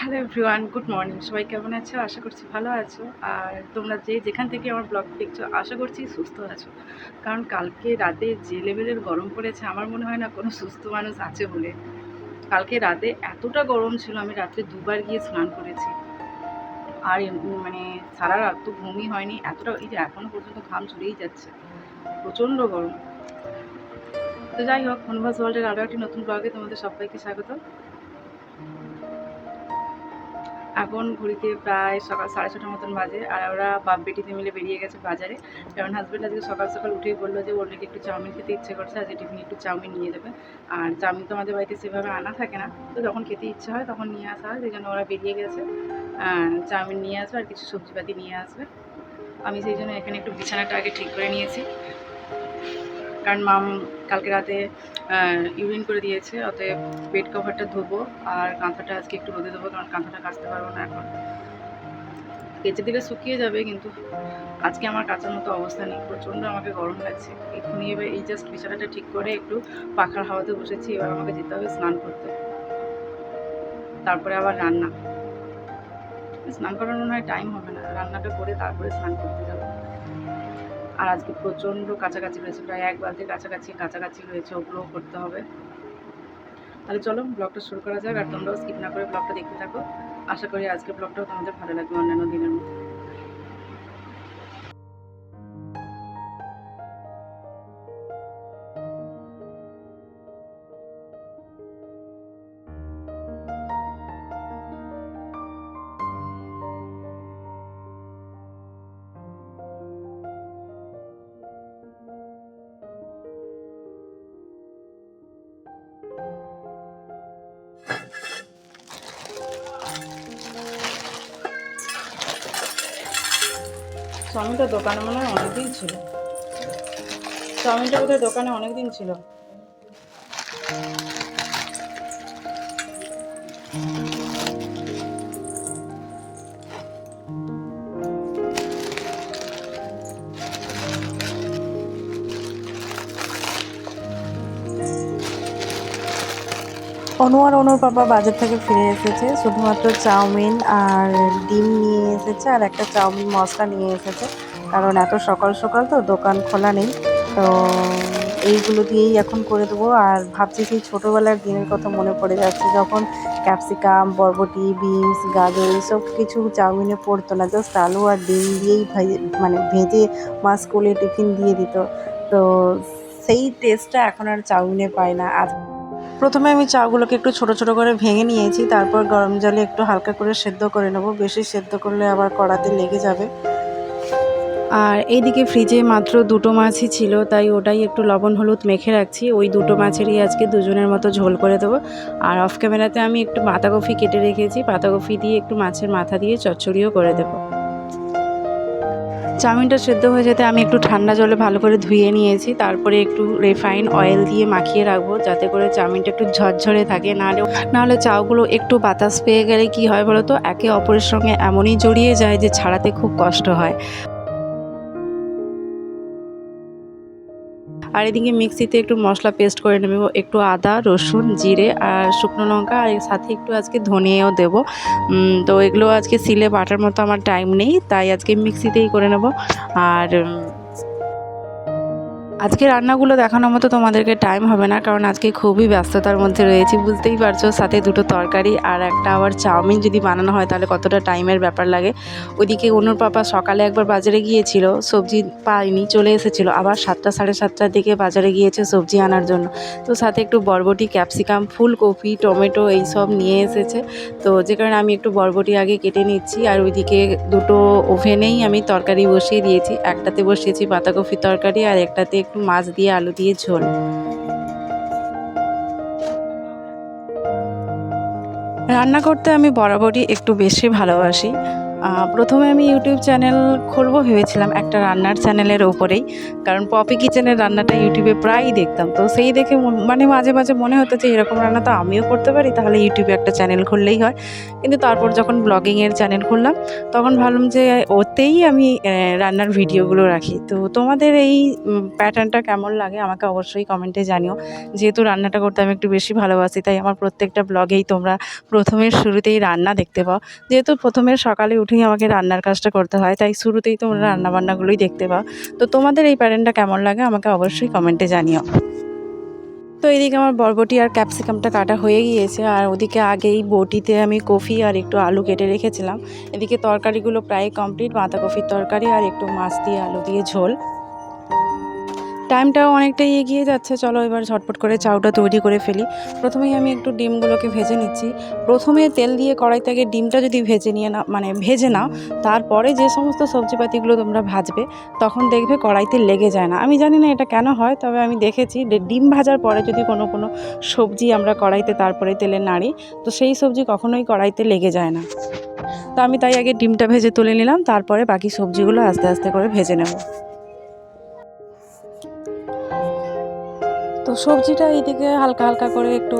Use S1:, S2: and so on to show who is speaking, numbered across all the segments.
S1: Hello everyone good morning সবাই কেমন আছো? আশা করছি ভালো আছো। আর তোমরা যে যেখান থেকে আমার ব্লগ দেখছ, আশা করছি সুস্থ আছো। কারণ কালকে রাতে যে লেভেলের গরম পড়েছে, আমার মনে হয় না কোনো সুস্থ মানুষ আছে বলে। কালকে রাতে এতটা গরম ছিল, আমি রাত্রে দুবার গিয়ে স্নান করেছি। আর মানে সারা রাত তো ঘুমই হয়নি, এতটা এই যে এখনও পর্যন্ত ঘাম চলেই যাচ্ছে। প্রচণ্ড গরম। তো যাই হোক হনভাস ওয়ার্ল্ডের আরও একটি নতুন ব্লগে তোমাদের সবাইকে স্বাগত। এখন ঘড়িতে প্রায় সকাল সাড়ে ছটার মতন বাজে আর ওরা বাপ বেটিতে মিলে বেরিয়ে গেছে বাজারে। কারণ হাজব্যান্ড আজকে সকাল সকাল উঠেই বলল যে, ওর নাকি একটু চাউমিন খেতে ইচ্ছে করছে, আজকে টিফিনে একটু চাউমিন নিয়ে যাবে। আর চাউমিন তো আমাদের বাড়িতে সেভাবে আনা থাকে না। তো যখন খেতে ইচ্ছে হয় তখন নিয়ে আসা হয় সেই জন্য ওরা বেরিয়ে গেছে। চাউমিন নিয়ে আসবে আর কিছু সবজিপাতি নিয়ে আসবে। আমি সেই জন্য এখানে একটু বিছানাটা আগে ঠিক করে নিয়েছি। কারণ মাম কালকে রাতে ইউরিন করে দিয়েছে, অতএব বেড কভারটা ধোবো, আর কাঁথাটা আজকে একটু রোদে দেবো কারণ কাঁথাটা কাচতে পারব না এখন। কেচে দিলে শুকিয়ে যাবে, কিন্তু আজকে আমার কাঁচার মতো অবস্থা নেই, প্রচণ্ড আমাকে গরম লাগছে। এক্ষুনি এবার এই জাস্ট বিছানাটা ঠিক করে একটু পাখার হাওয়াতে বসেছি, এবার আমাকে যেতে হবে স্নান করতে। তারপরে আবার রান্না। স্নান করার মনে হয় টাইম হবে না, রান্নাটা করে তারপরে স্নান করতে যাব। আর আজকে প্রচণ্ড কাছাকাছি রয়েছে, প্রায় এক বালতির কাছাকাছি কাছাকাছি রয়েছে, ওগুলোও করতে হবে। তাহলে চলো, ব্লগটা শুরু করা যাক, আর তোমরাও স্কিপ না করে ব্লগটা দেখতে থাকো। আশা করি আজকের ব্লগটাও তোমাদের ভালো লাগবে অন্যান্য দিনের মতো। চাউমিনটা দোকানে মনে হয় অনেকদিন ছিল। চাউমিনটা বোধহয় দোকানে অনেকদিন ছিল।
S2: অনু আর অনুর পাপা বাজার থেকে ফিরে এসেছে। শুধুমাত্র চাউমিন আর ডিম নিয়ে এসেছে আর একটা চাউমিন মশলা নিয়ে এসেছে। কারণ এত সকাল সকাল তো দোকান খোলা নেই। তো এইগুলো দিয়েই এখন করে দেবো। আর ভাবছি সেই ছোটোবেলার দিনের কথা মনে পড়ে যাচ্ছে যখন ক্যাপসিকাম, বরবটি, বিনস, গাজর এইসব কিছু চাউমিনে পড়তো না। জাস্ট আলু আর ডিম দিয়েই মানে ভেজে মা স্কুলে টিফিন দিয়ে দিত। তো সেই টেস্টটা এখন আর চাউমিনে পায় না। আর প্রথমে আমি চাউগুলোকে একটু ছোট ছোট করে ভেঙে নিয়েছি, তারপর গরম জলে একটু হালকা করে সেদ্ধ করে নেব। বেশি সেদ্ধ করলে আবার কড়াতে লেগে যাবে।
S1: আর এইদিকে ফ্রিজে মাত্র দুটো মাছই ছিল, তাই ওটাই একটু লবণ হলুদ মেখে রাখছি। ওই দুটো মাছেরই আজকে দুজনের মতো ঝোল করে দেবো। আর অফ ক্যামেরাতে আমি একটু পাতাকপি কেটে রেখেছি, পাতাকপি দিয়ে একটু মাছের মাথা দিয়ে চচ্চড়িও করে দেবো। চাউমিনটা সেদ্ধ হয়ে যেতে আমি একটু ঠান্ডা জলে ভালো করে ধুয়ে নিয়েছি, তারপরে একটু রিফাইন অয়েল দিয়ে মাখিয়ে রাখব, যাতে করে চাউমিনটা একটু ঝরঝরে থাকে। নাহলে নাহলে চাউগুলো একটু বাতাস পেয়ে গেলে কি হয় বলো তো একে অপরের সঙ্গে এমনই জড়িয়ে যায় যে ছাড়াতে খুব কষ্ট হয়। আর এদিকে মিক্সিতে একটু মশলা পেস্ট করে নেব, একটু আদা, রসুন, জিরে আর শুকনো লঙ্কা আর সাথে একটু আজকে ধনেও দেব। তো এগুলো আজকে সিলে বাটার মতো আমার টাইম নেই, তাই আজকে মিক্সিতেই করে নেব। আর আজকে রান্নাগুলো দেখানোর মতো তোমাদেরকে টাইম হবে না, কারণ আজকে খুবই ব্যস্ততার মধ্যে রয়েছি। বুঝতেই পারছ, সাথে দুটো তরকারি আর একটা আবার চাউমিন যদি বানানো হয়, তাহলে কতটা টাইমের ব্যাপার লাগে। ওইদিকে অনুর পাপা সকালে একবার বাজারে গিয়েছিল, সবজি পায়নি, চলে এসেছিল। আবার সাতটা সাড়ে সাতটার দিকে বাজারে গিয়েছে সবজি আনার জন্য। তো সাথে একটু বরবটি, ক্যাপসিকাম, ফুলকপি, টমেটো এই সব নিয়ে এসেছে। তো যে কারণে আমি একটু বরবটি আগে কেটে নিচ্ছি, আর ওইদিকে দুটো ওভেনেই আমি তরকারি বসিয়ে দিয়েছি। একটাতে বসিয়েছি পাতাকপি তরকারি, আর একটাতে একটু মাছ দিয়ে আলু দিয়ে ঝোল। রান্না করতে আমি বরাবরই একটু বেশি ভালোবাসি। প্রথমে আমি ইউটিউব চ্যানেল খুলবো, ভেবেছিলাম একটা রান্নার চ্যানেলের ওপরেই, কারণ পপি কিচেনের রান্নাটা ইউটিউবে প্রায়ই দেখতাম। তো সেই দেখে মন- মাঝে মাঝে মনে হতো যে এরকম রান্না তো আমিও করতে পারি, তাহলে ইউটিউবে একটা চ্যানেল খুললেই হয়। কিন্তু তারপর যখন ব্লগিংয়ের চ্যানেল খুললাম, তখন ভাবলাম যে ওতেই আমি রান্নার ভিডিওগুলো রাখি। তো তোমাদের এই প্যাটার্নটা কেমন লাগে আমাকে অবশ্যই কমেন্টে জানিও। যেহেতু রান্নাটা করতে আমি একটু বেশি ভালোবাসি, তাই আমার প্রত্যেকটা ব্লগেই তোমরা প্রথমের শুরুতেই রান্না দেখতে পাও। যেহেতু প্রথমে সকালে উঠেই আমাকে রান্নার কাজটা করতে হয়, তাই শুরুতেই তোমরা রান্নাবান্নাগুলোই দেখতে পাও। তো তোমাদের এই প্যারেন্টটা কেমন লাগে আমাকে অবশ্যই কমেন্টে জানিও। তো এদিকে আমার বরবটি আর ক্যাপসিকামটা কাটা হয়ে গিয়েছে, আর ওদিকে আগেই বটিতে আমি কফি আর একটু আলু কেটে রেখেছিলাম। এদিকে তরকারিগুলো প্রায় কমপ্লিট বাঁধাকপির তরকারি আর একটু মাছ দিয়ে আলু দিয়ে ঝোল। টাইমটাও অনেকটাই এগিয়ে যাচ্ছে। চলো এবার ঝটপট করে চাউটা তৈরি করে ফেলি। প্রথমেই আমি একটু ডিমগুলোকে ভেজে নিচ্ছি। প্রথমে তেল দিয়ে কড়াইতে আগে ডিমটা যদি ভেজে নিয়ে না মানে ভেজে নাও, তারপরে যে সমস্ত সবজিপাতিগুলো তোমরা ভাজবে, তখন দেখবে কড়াইতে লেগে যায় না। আমি জানি না এটা কেন হয়, তবে আমি দেখেছি ডিম ভাজার পরে যদি কোনো কোনো সবজি আমরা কড়াইতে তারপরে তেলে নাড়ি, তো সেই সবজি কখনোই কড়াইতে লেগে যায় না। তো আমি তাই আগে ডিমটা ভেজে তুলে নিলাম, তারপরে বাকি সবজিগুলো আস্তে আস্তে করে ভেজে নেব। তো সবজিটা এইদিকে হালকা হালকা করে একটু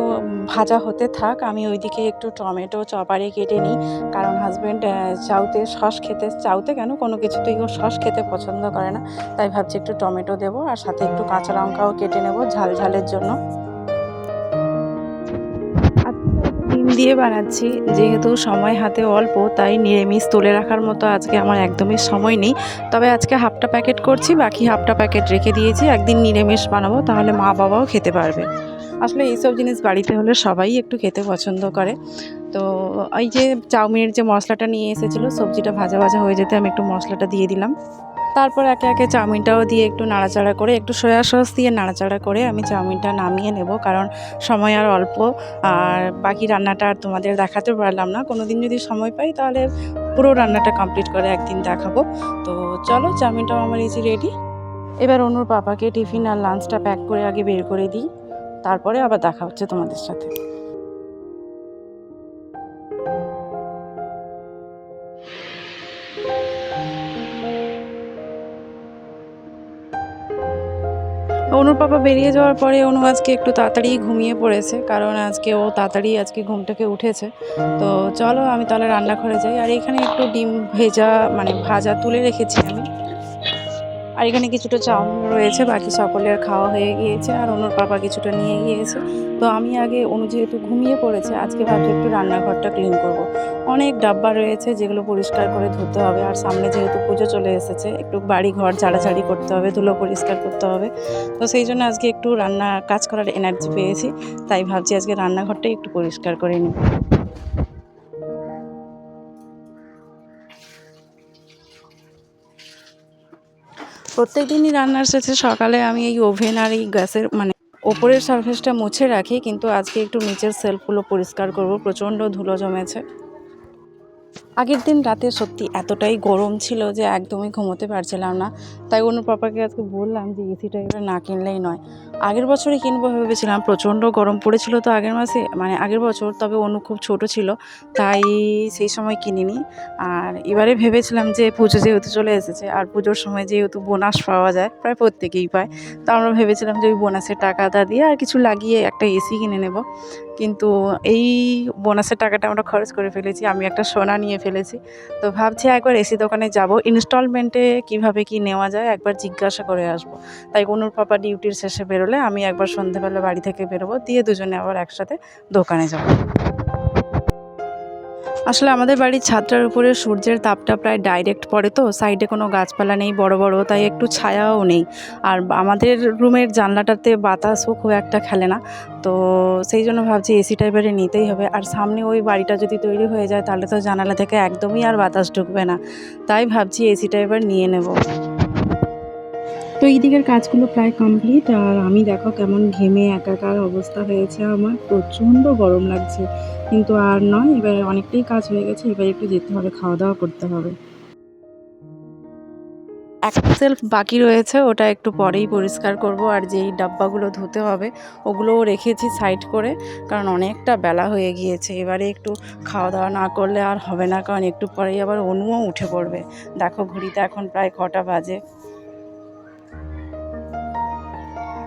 S1: ভাজা হতে থাক। আমি ওইদিকে একটু টমেটো, চপারে কেটে নিই। কারণ হাজব্যান্ড চাউতে সস খেতে, চাউতে কেন? কোনো কিছুতেই ও সস খেতে পছন্দ করে না। তাই ভাবছি একটু টমেটো দেবো আর সাথে একটু কাঁচা লঙ্কাও কেটে নেব ঝাল ঝালের জন্য। দিয়ে বানাচ্ছি। যেহেতু সময় হাতে অল্প, তাই নিরামিষ তুলে রাখার মতো আজকে আমার একদমই সময় নেই। তবে আজকে হাফটা প্যাকেট করছি, বাকি হাফটা প্যাকেট রেখে দিয়েছি। একদিন নিরামিষ বানাবো, তাহলে মা বাবাও খেতে পারবে। আসলে এইসব জিনিস বাড়িতে হলে সবাই একটু খেতে পছন্দ করে। তো এই যে চাউমিনের যে মশলাটা নিয়ে এসেছিল, সবজিটা ভাজা ভাজা হয়ে যেতে আমি একটু মশলাটা দিয়ে দিলাম। তারপর একে একে চাউমিনটাও দিয়ে একটু নাড়াচাড়া করে, একটু সয়া সস দিয়ে নাড়াচাড়া করে আমি চাউমিনটা নামিয়ে নেব। কারণ সময় আর অল্প। আর বাকি রান্নাটা আর তোমাদের দেখাতে পারলাম না। কোনো দিন যদি সময় পাই তাহলে পুরো রান্নাটা কমপ্লিট করে একদিন দেখাবো। তো চলো, চাউমিনটাও আমার ইজি রেডি এবার অনুর পাপাকে টিফিন আর লাঞ্চটা প্যাক করে আগে বের করে দিই। তারপরে আবার দেখা হচ্ছে তোমাদের সাথে। অনুর পাপা বেরিয়ে যাওয়ার পরে অনু আজকে একটু তাড়াতাড়ি ঘুমিয়ে পড়েছে, কারণ আজকে ও তাড়াতাড়ি আজকে ঘুম থেকে উঠেছে। তো চলো আমি তাহলে রান্নাঘরে যাই। আর এখানে একটু ডিম ভেজা মানে ভাজা তুলে রেখেছি আমি আর এখানে কিছুটা চাউমিন রয়েছে, বাকি সকলের খাওয়া হয়ে গিয়েছে আর অনুর পাপা কিছুটা নিয়ে গিয়েছে। তো আমি আগে অনু যেহেতু ঘুমিয়ে পড়েছে, আজকে ভাবছি একটু রান্নাঘরটা ক্লিন করব। অনেক ডাব্বা রয়েছে যেগুলো পরিষ্কার করে ধুতে হবে আর সামনে যেহেতু পুজো চলে এসেছে, একটু বাড়ি ঘর ঝাড়াঝাড়ি করতে হবে, ধুলো পরিষ্কার করতে হবে। তো সেই জন্য আজকে একটু রান্না কাজ করার এনার্জি পেয়েছি, তাই ভাবছি আজকে রান্নাঘরটাই একটু পরিষ্কার করে নিই। প্রত্যেক দিনই রান্নার শেষে সকালে আমি এই ওভেন আর এই গ্যাসের মানে ওপরের সারফেসটা মুছে রাখি, কিন্তু আজকে একটু নিচের সেলফগুলো পরিষ্কার করব। প্রচণ্ড ধুলো জমেছে। আগের দিন রাতে সত্যি এতটাই গরম ছিল যে একদমই ঘুমোতে পারছিলাম না। তাই অন্য পাপাকে আজকে বললাম যে এসিটা এবার না কিনলেই নয়। আগের বছরে কিনবো ভেবেছিলাম, প্রচণ্ড গরম পড়েছিল তো আগের মাসে মানে আগের বছর, তবে অনু খুব ছোট ছিল, তাই সেই সময় কিনিনি। আর এবারে ভেবেছিলাম যে পুজো যেহেতু চলে এসেছে, আর পুজোর সময় যেহেতু বোনাস পাওয়া যায়, প্রায় প্রত্যেকেই পায়, তো আমরা ভেবেছিলাম যে ওই বোনাসের টাকাটা দিয়ে আর কিছু লাগিয়ে একটা এসি কিনে নেব। কিন্তু এই বোনাসের টাকাটা আমরা খরচ করে ফেলেছি, আমি একটা সোনা নিয়ে ফেলেছি। তো ভাবছি একবার এসি দোকানে যাব ইনস্টলমেন্টে কীভাবে কি নেওয়া যায় একবার জিজ্ঞাসা করে আসব। তাই অনুর পাপা ডিউটির শেষে বেরোলে আমি একবার সন্ধ্যাবেলা বাড়ি থেকে বেরোবো, দিয়ে দুজনে আবার একসাথে দোকানে যাব। আসলে আমাদের বাড়ির ছাদটার উপরে সূর্যের তাপটা প্রায় ডাইরেক্ট পড়ে তো সাইডে কোনো গাছপালা নেই, বড় বড়, তাই একটু ছায়াও নেই। আর আমাদের রুমের জানলাটাতে বাতাসও খুব একটা খেলে না, তো সেই জন্য ভাবছি এসি টাইপের নিতেই হবে। আর সামনে ওই বাড়িটা যদি তৈরি হয়ে যায়, তাহলে তো জানালা থেকে একদমই আর বাতাস ঢুকবে না। তাই ভাবছি এসি টাইপের নিয়ে নেব। তো এই দিকের কাজগুলো প্রায় কমপ্লিট আর আমি দেখো কেমন ঘেমে একাকার অবস্থা হয়েছে আমার। প্রচণ্ড গরম লাগছে। কিন্তু আর নয়, এবারে অনেকটাই কাজ হয়ে গেছে, এবার একটু যেতে হবে খাওয়া দাওয়া করতে হবে। সেলফ বাকি রয়েছে, ওটা একটু পরেই পরিষ্কার করব। আর যেই ডাব্বাগুলো ধুতে হবে, ওগুলোও রেখেছি সাইড করে, কারণ অনেকটা বেলা হয়ে গিয়েছে। এবারে একটু খাওয়া দাওয়া না করলে আর হবে না, কারণ একটু পরেই আবার অনুও উঠে পড়বে। দেখো, ঘড়িতে এখন প্রায় কটা বাজে।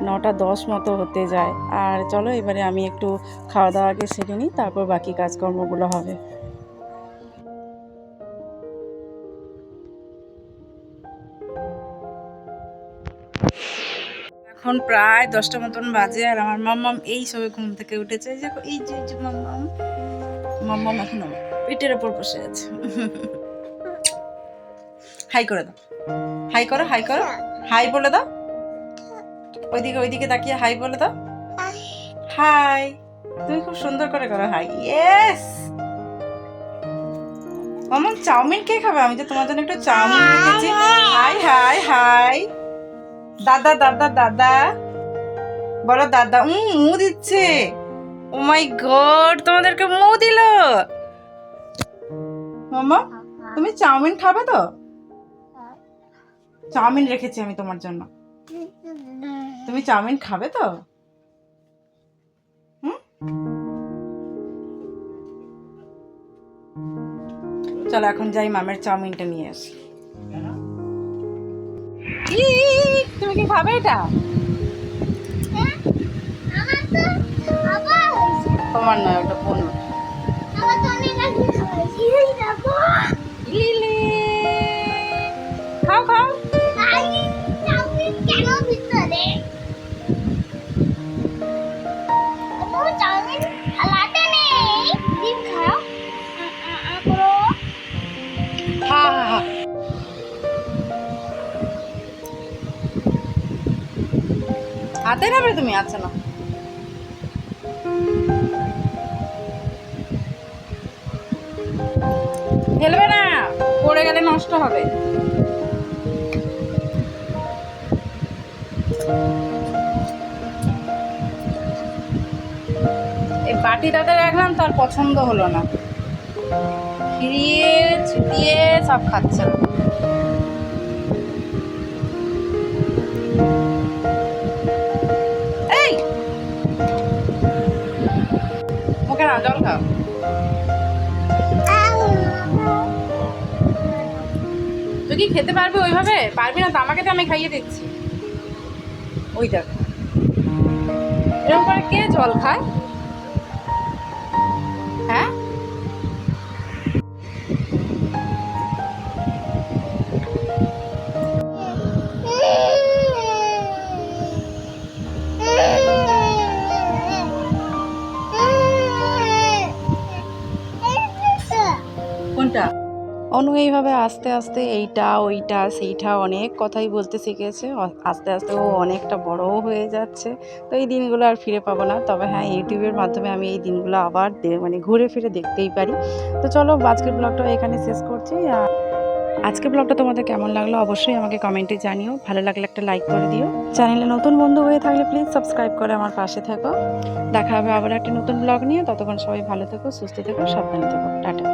S1: নটা দশ মতো হতে যায়। আর চলো, এবারে আমি একটু খাওয়া দাওয়াকে সেরে নিই, তারপর বাকি কাজকর্মগুলো হবে। এখন প্রায় দশটা মতন বাজে, আর আমার মাম্মাম এই সবে ঘুম থেকে উঠেছে। দেখো, এই যে যে মাম্মাম। মাম্মাম এখনও পেটের ওপর বসে আছে। হাই করে দাও। হাই করো হাই করো। হাই বলে দাও। ওইদিকে ওইদিকে তাকিয়ে হাই বলে দাও। হাই। তুমি খুব সুন্দর করে করো হাই। ইয়েস মাম্মাম চাউমিন কে খাবে? আমি যে তোমার জন্য একটু চাউমিন রেখেছি হাই। হাই হাই দাদা দাদা দাদা। বলো দাদা। উম মু দিচ্ছে। ও মাই গড তোমাদেরকে মু দিল। মামা তুমি চাউমিন খাবে তো? চাউমিন রেখেছি আমি তোমার জন্য। তুমি চাউমিন খাবে তো? হুম? চলো এখন যাই মামের চাউমিনটা নিয়ে আসি। তুমি কি খাবে এটা?
S3: হয়েছে।
S2: তোমার নয় ওটা বোন হাতে নেবে তুমি আচ্ছা না। ফেলবে না, পড়ে গেলে নষ্ট হবে। এই বাটি তাতে রাখলাম তার পছন্দ হলো না। ফিরিয়ে, ছিটিয়ে, সব খাচ্ছে। তুই কি খেতে পারবি ওইভাবে? পারবি না তো, আমাকে তো আমি খাইয়ে দিচ্ছি। ওইটা এরকম করে কে জল খায়? অনু এইভাবে আস্তে আস্তে এইটা, ওইটা, সেইটা অনেক কথাই বলতে শিখেছে। আস্তে আস্তে ও অনেকটা বড়ও হয়ে যাচ্ছে। তো এই দিনগুলো আর ফিরে পাবো না। তবে হ্যাঁ ইউটিউবের মাধ্যমে আমি এই দিনগুলো আবার মানে ঘুরে ফিরে দেখতেই পারি। তো চলো, আজকের ব্লগটা এখানে শেষ করছি। আর আজকের ব্লগটা তোমাদের কেমন লাগল অবশ্যই আমাকে কমেন্টে জানিও। ভালো লাগলে একটা লাইক করে দিও। চ্যানেলে নতুন বন্ধু হয়ে থাকলে প্লিজ সাবস্ক্রাইব করে আমার পাশে থেকো। দেখা হবে আবার একটা নতুন ব্লগ নিয়ে। ততক্ষণ সবাই ভালো থেকো, সুস্থ থেকো, সাবধানে থেকো। টাটা।